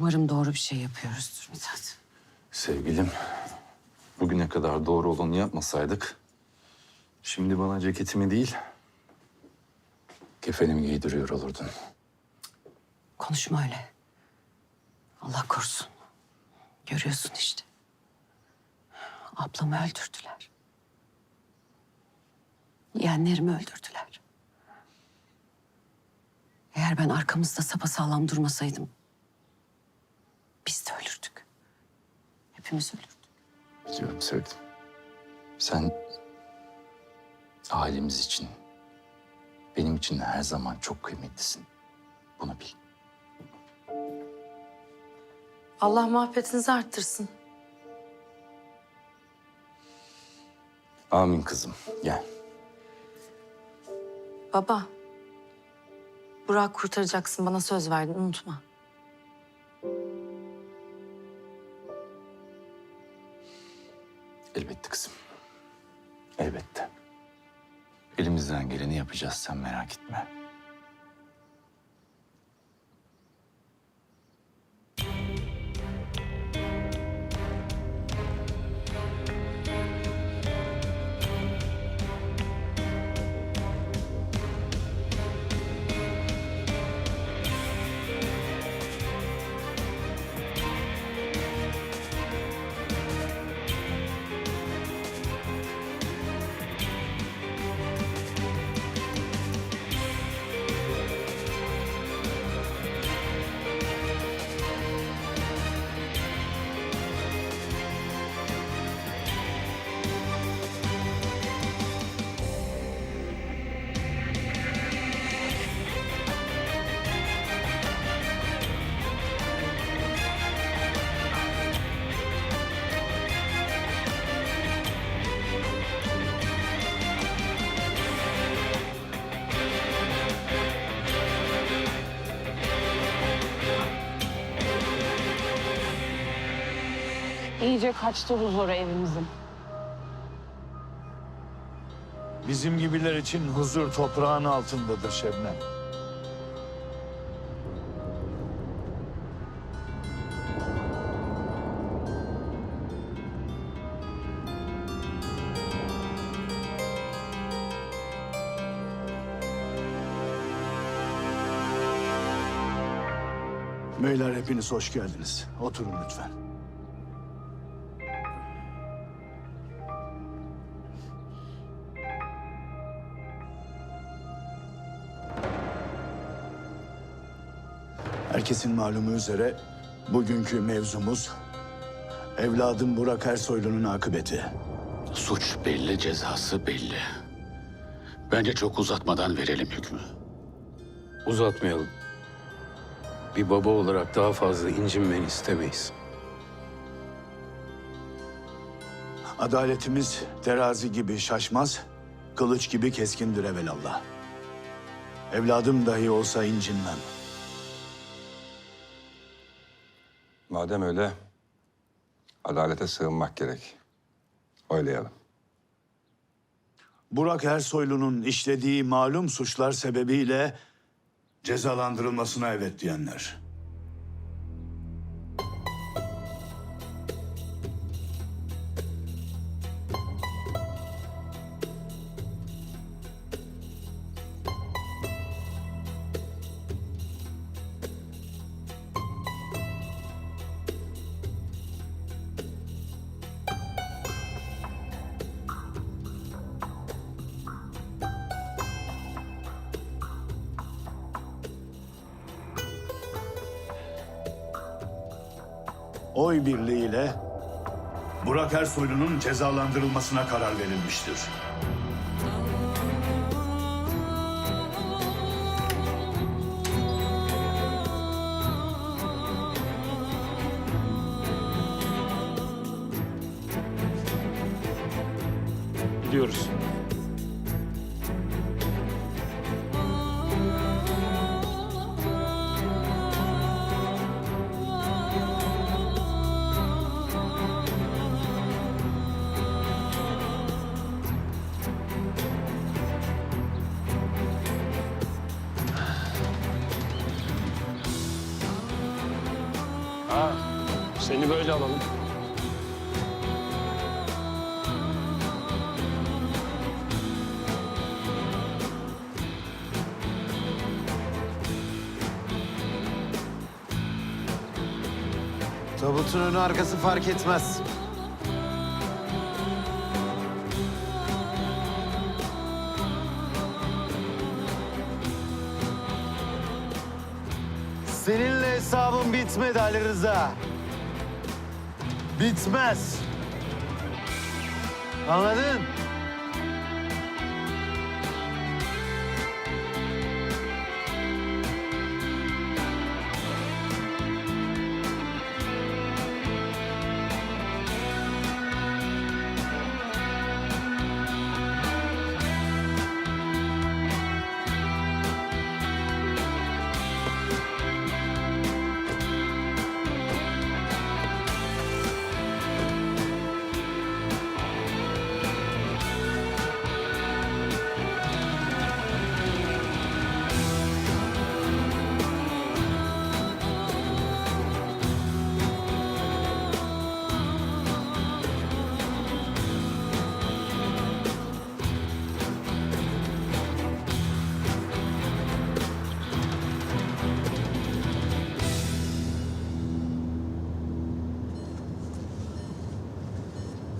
Umarım doğru bir şey yapıyoruzdur Mithat. Sevgilim, bugüne kadar doğru olanı yapmasaydık... ...şimdi bana ceketimi değil, kefenimi giydiriyor olurdun. Konuşma öyle. Allah korusun. Görüyorsun işte. Ablamı öldürdüler. Yeğenlerimi öldürdüler. Eğer ben arkamızda sapasağlam durmasaydım... Hepimiz ölürdük. Biliyorum sevgilim. Sen ailemiz için, benim için her zaman çok kıymetlisin. Bunu bil. Allah muhabbetinizi arttırsın. Amin kızım, gel. Baba. Burak kurtaracaksın bana söz verdin unutma. Geleni yapacağız sen merak etme. İyice kaçtı huzuru evimizin. Bizim gibiler için huzur toprağın altındadır Şebnem. Beyler hepiniz hoş geldiniz. Oturun lütfen. Herkesin malumu üzere bugünkü mevzumuz evladım Burak Ersoylu'nun akıbeti. Suç belli, cezası belli. Bence çok uzatmadan verelim hükmü. Uzatmayalım. Bir baba olarak daha fazla incinmeni istemeyiz. Adaletimiz terazi gibi şaşmaz, kılıç gibi keskindir evelallah. Evladım dahi olsa incinmem. Madem öyle, adalete sığınmak gerek. Oylayalım. Burak Ersoylu'nun işlediği malum suçlar sebebiyle cezalandırılmasına evet diyenler. Oy birliğiyle Burak Ersoylu'nun cezalandırılmasına karar verilmiştir. Biliyoruz. Seni böyle alalım. Tabutun önü arkası fark etmez. Seninle hesabım bitmedi Ali Rıza. Bitmez. Anladın?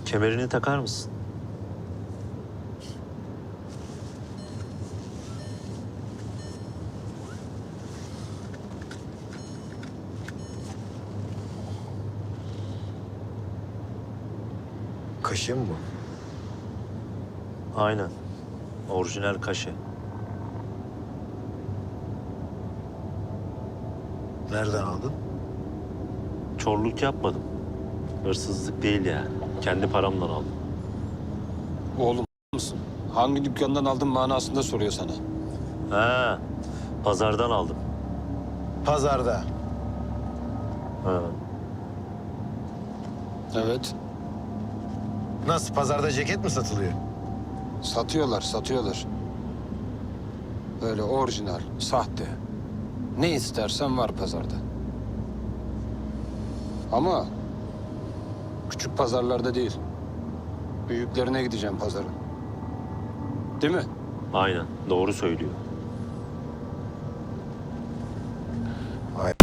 Kemerini takar mısın? Kaşe mi bu? Aynen. Orijinal kaşe. Nereden aldın? Çorluk yapmadım. Hırsızlık değil yani. Kendi paramdan aldım. Oğlum mısın? Hangi dükkandan aldın manasında soruyor sana. Ha, pazardan aldım. Pazarda. Ha. Evet. Nasıl? Pazarda ceket mi satılıyor? Satıyorlar, satıyorlar. Böyle orijinal, sahte. Ne istersen var pazarda. Ama küçük pazarlarda değil. Büyüklerine gideceğim pazarın. Değil mi? Aynen. Doğru söylüyor. Vay.